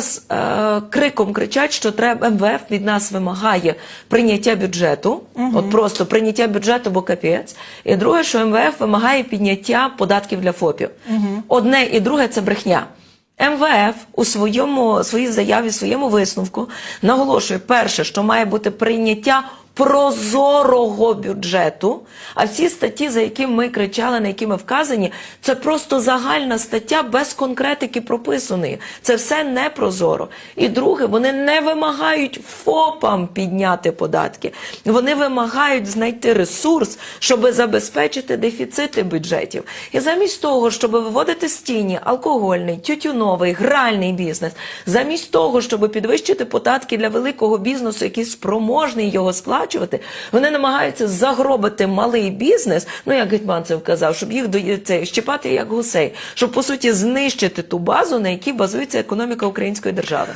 зараз е, криком кричать, що треба МВФ від нас вимагає прийняття бюджету, от просто прийняття бюджету, бо капець. І друге, що МВФ вимагає підняття податків для ФОПів. Одне і друге це брехня. МВФ у своєму своїй заяві, своєму висновку наголошує перше, що має бути прийняття прозорого бюджету. А всі статті, за які ми кричали, на які ми вказані, це просто загальна стаття без конкретики прописаної. Це все не прозоро. І друге, вони не вимагають ФОПам підняти податки. Вони вимагають знайти ресурс, щоб забезпечити дефіцити бюджетів. І замість того, щоб виводити з тіні алкогольний, тютюновий, гральний бізнес, замість того, щоб підвищити податки для великого бізнесу, який спроможний його сплачувати, вони намагаються загробити малий бізнес. Ну як Гетманцев казав, щоб їх це щипати як гусей, щоб по суті знищити ту базу, на якій базується економіка української держави.